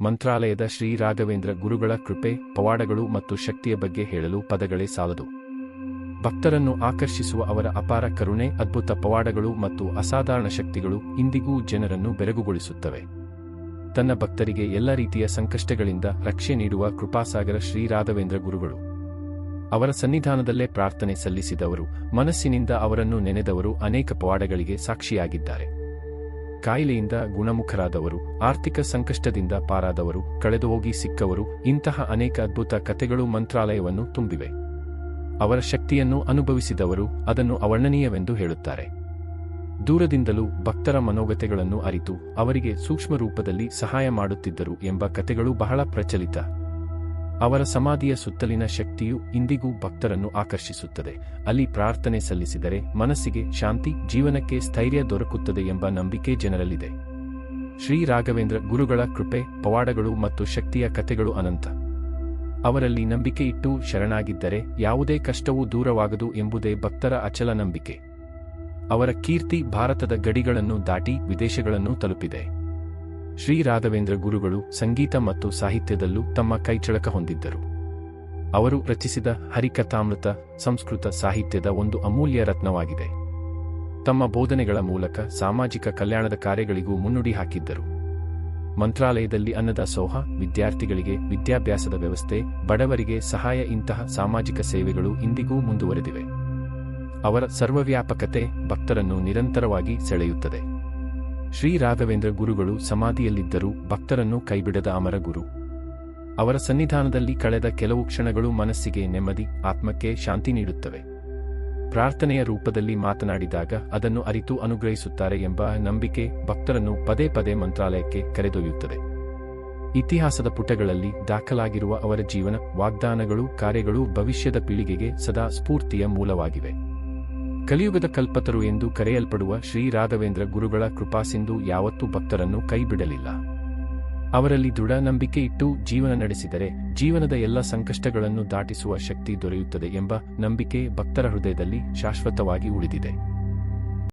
ಮಂತ್ರಾಲಯದ ಶ್ರೀ ರಾಘವೇಂದ್ರ ಗುರುಗಳ ಕೃಪೆ, ಪವಾಡಗಳು ಮತ್ತು ಶಕ್ತಿಯ ಬಗ್ಗೆ ಹೇಳಲು ಪದಗಳೇ ಸಾಲದು. ಭಕ್ತರನ್ನು ಆಕರ್ಷಿಸುವ ಅವರ ಅಪಾರ ಕರುಣೆ, ಅದ್ಭುತ ಪವಾಡಗಳು ಮತ್ತು ಅಸಾಧಾರಣ ಶಕ್ತಿಗಳು ಇಂದಿಗೂ ಜನರನ್ನು ಬೆರಗುಗೊಳಿಸುತ್ತವೆ. ತನ್ನ ಭಕ್ತರಿಗೆ ಎಲ್ಲ ರೀತಿಯ ಸಂಕಷ್ಟಗಳಿಂದ ರಕ್ಷೆ ನೀಡುವ ಕೃಪಾಸಾಗರ ಶ್ರೀ ರಾಘವೇಂದ್ರ ಗುರುಗಳು. ಅವರ ಸನ್ನಿಧಾನದಲ್ಲೇ ಪ್ರಾರ್ಥನೆ ಸಲ್ಲಿಸಿದವರು, ಮನಸ್ಸಿನಿಂದ ಅವರನ್ನು ನೆನೆದವರು ಅನೇಕ ಪವಾಡಗಳಿಗೆ ಸಾಕ್ಷಿಯಾಗಿದ್ದಾರೆ. ಕಾಯಿಲೆಯಿಂದ ಗುಣಮುಖರಾದವರು, ಆರ್ಥಿಕ ಸಂಕಷ್ಟದಿಂದ ಪಾರಾದವರು, ಕಳೆದುಹೋಗಿ ಸಿಕ್ಕವರು, ಇಂತಹ ಅನೇಕ ಅದ್ಭುತ ಕಥೆಗಳು ಮಂತ್ರಾಲಯವನ್ನು ತುಂಬಿವೆ. ಅವರ ಶಕ್ತಿಯನ್ನು ಅನುಭವಿಸಿದವರು ಅದನ್ನು ಅವರ್ಣನೀಯವೆಂದು ಹೇಳುತ್ತಾರೆ. ದೂರದಿಂದಲೂ ಭಕ್ತರ ಮನೋಗತೆಗಳನ್ನು ಅರಿತು ಅವರಿಗೆ ಸೂಕ್ಷ್ಮ ರೂಪದಲ್ಲಿ ಸಹಾಯ ಮಾಡುತ್ತಿದ್ದರು ಎಂಬ ಕಥೆಗಳು ಬಹಳ ಪ್ರಚಲಿತ. ಅವರ ಸಮಾಧಿಯ ಸುತ್ತಲಿನ ಶಕ್ತಿಯು ಇಂದಿಗೂ ಭಕ್ತರನ್ನು ಆಕರ್ಷಿಸುತ್ತದೆ. ಅಲ್ಲಿ ಪ್ರಾರ್ಥನೆ ಸಲ್ಲಿಸಿದರೆ ಮನಸ್ಸಿಗೆ ಶಾಂತಿ, ಜೀವನಕ್ಕೆ ಸ್ಥೈರ್ಯ ದೊರಕುತ್ತದೆ ಎಂಬ ನಂಬಿಕೆ ಜನರಲ್ಲಿದೆ. ಶ್ರೀ ರಾಘವೇಂದ್ರ ಗುರುಗಳ ಕೃಪೆ, ಪವಾಡಗಳು ಮತ್ತು ಶಕ್ತಿಯ ಕಥೆಗಳು ಅನಂತ. ಅವರಲ್ಲಿ ನಂಬಿಕೆ ಇಟ್ಟು ಶರಣಾಗಿದ್ದರೆ ಯಾವುದೇ ಕಷ್ಟವೂ ದೂರವಾಗದು ಎಂಬುದೇ ಭಕ್ತರ ಅಚಲ ನಂಬಿಕೆ. ಅವರ ಕೀರ್ತಿ ಭಾರತದ ಗಡಿಗಳನ್ನು ದಾಟಿ ವಿದೇಶಗಳನ್ನು ತಲುಪಿದೆ. ಶ್ರೀ ರಾಘವೇಂದ್ರ ಗುರುಗಳು ಸಂಗೀತ ಮತ್ತು ಸಾಹಿತ್ಯದಲ್ಲೂ ತಮ್ಮ ಕೈಚಳಕ ಹೊಂದಿದ್ದರು. ಅವರು ರಚಿಸಿದ ಹರಿಕಥಾಮೃತ ಸಂಸ್ಕೃತ ಸಾಹಿತ್ಯದ ಒಂದು ಅಮೂಲ್ಯ ರತ್ನವಾಗಿದೆ. ತಮ್ಮ ಬೋಧನೆಗಳ ಮೂಲಕ ಸಾಮಾಜಿಕ ಕಲ್ಯಾಣದ ಕಾರ್ಯಗಳಿಗೂ ಮುನ್ನುಡಿ ಹಾಕಿದ್ದರು. ಮಂತ್ರಾಲಯದಲ್ಲಿ ಅನ್ನದ ಸೋಹ, ವಿದ್ಯಾರ್ಥಿಗಳಿಗೆ ವಿದ್ಯಾಭ್ಯಾಸದ ವ್ಯವಸ್ಥೆ, ಬಡವರಿಗೆ ಸಹಾಯ ಇಂತಹ ಸಾಮಾಜಿಕ ಸೇವೆಗಳು ಇಂದಿಗೂ ಮುಂದುವರೆದಿವೆ. ಅವರ ಸರ್ವವ್ಯಾಪಕತೆ ಭಕ್ತರನ್ನು ನಿರಂತರವಾಗಿ ಸೆಳೆಯುತ್ತದೆ. ಶ್ರೀ ರಾಘವೇಂದ್ರ ಗುರುಗಳು ಸಮಾಧಿಯಲ್ಲಿದ್ದರೂ ಭಕ್ತರನ್ನು ಕೈಬಿಡದ ಅಮರ ಗುರು. ಅವರ ಸನ್ನಿಧಾನದಲ್ಲಿ ಕಳೆದ ಕೆಲವು ಕ್ಷಣಗಳು ಮನಸ್ಸಿಗೆ ನೆಮ್ಮದಿ, ಆತ್ಮಕ್ಕೆ ಶಾಂತಿ ನೀಡುತ್ತವೆ. ಪ್ರಾರ್ಥನೆಯ ರೂಪದಲ್ಲಿ ಮಾತನಾಡಿದಾಗ ಅದನ್ನು ಅರಿತು ಅನುಗ್ರಹಿಸುತ್ತಾರೆ ಎಂಬ ನಂಬಿಕೆ ಭಕ್ತರನ್ನು ಪದೇ ಪದೇ ಮಂತ್ರಾಲಯಕ್ಕೆ ಕರೆದೊಯ್ಯುತ್ತದೆ. ಇತಿಹಾಸದ ಪುಟಗಳಲ್ಲಿ ದಾಖಲಾಗಿರುವ ಅವರ ಜೀವನ, ವಾಗ್ದಾನಗಳು, ಕಾರ್ಯಗಳು ಭವಿಷ್ಯದ ಪೀಳಿಗೆಗೆ ಸದಾ ಸ್ಫೂರ್ತಿಯ ಮೂಲವಾಗಿವೆ. ಕಲಿಯುಗದ ಕಲ್ಪತರು ಎಂದು ಕರೆಯಲ್ಪಡುವ ಶ್ರೀ ರಾಘವೇಂದ್ರ ಗುರುಗಳ ಕೃಪಾಸಿಂಧು ಯಾವತ್ತೂ ಭಕ್ತರನ್ನು ಕೈಬಿಡಲಿಲ್ಲ. ಅವರಲ್ಲಿ ದೃಢ ನಂಬಿಕೆ ಇಟ್ಟು ಜೀವನ ನಡೆಸಿದರೆ ಜೀವನದ ಎಲ್ಲ ಸಂಕಷ್ಟಗಳನ್ನು ದಾಟಿಸುವ ಶಕ್ತಿ ದೊರೆಯುತ್ತದೆ ಎಂಬ ನಂಬಿಕೆ ಭಕ್ತರ ಹೃದಯದಲ್ಲಿ ಶಾಶ್ವತವಾಗಿ ಉಳಿದಿದೆ.